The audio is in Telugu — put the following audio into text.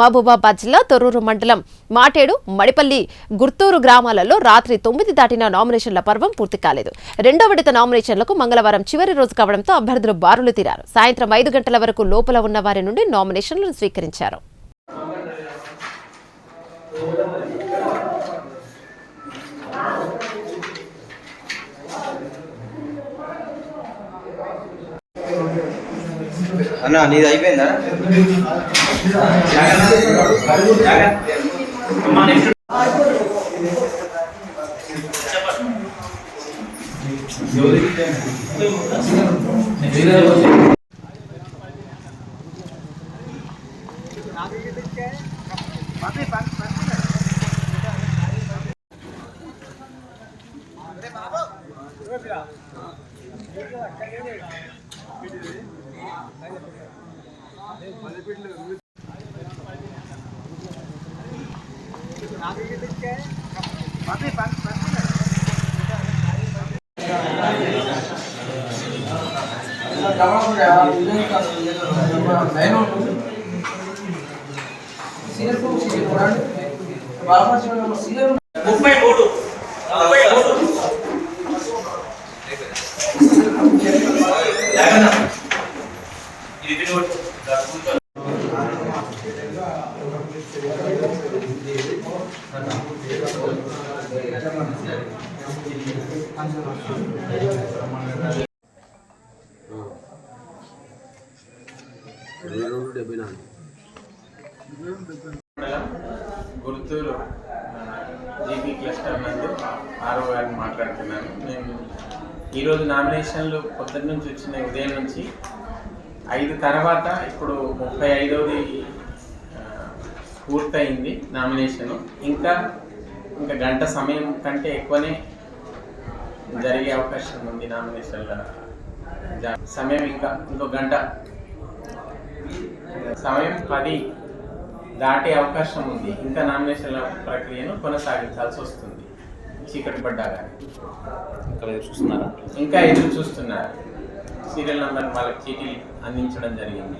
మహబూబాబాద్ జిల్లా తొర్రూరు మండలం మాటేడు మడిపల్లి గుర్తూరు గ్రామాలలో రాత్రి తొమ్మిది దాటిన నామినేషన్ల పర్వం పూర్తి కాలేదు. రెండో విడత నామినేషన్లకు మంగళవారం చివరి రోజు కావడంతో అభ్యర్థులు బారులు తీరారు. సాయంత్రం ఐదు గంటల వరకు లోపల ఉన్న వారి నుండి నామినేషన్లను స్వీకరించారు. అన్న నీది అయిపోయిందా? బాబు. ముప్పై మూడు. ముప్పై మూడు గుంటూరు జీపీ క్లస్టర్ నందు ఆరో గారిని మాట్లాడుతున్నాను. మేము ఈరోజు నామినేషన్లు పొద్దున్న నుంచి వచ్చిన ఉదయం నుంచి. ఐదు తర్వాత ఇప్పుడు ముప్పై ఐదవది పూర్తయింది నామినేషన్. ఇంకా ఇంకా గంట సమయం కంటే ఎక్కువనే జరిగే అవకాశం ఉంది నామినేషన్ల సమయం ఇంకా ఇంకో గంట. సమయం పది దాటే అవకాశం ఉంది. ఇంకా నామినేషన్ల ప్రక్రియను కొనసాగించాల్సి వస్తుంది. చీకటి ఇక్కడ చూస్తున్నారా? ఇంకా ఎదురు చూస్తున్నారు. సీరియల్ నంబర్ వాళ్ళకి చీటీ అందించడం జరిగింది.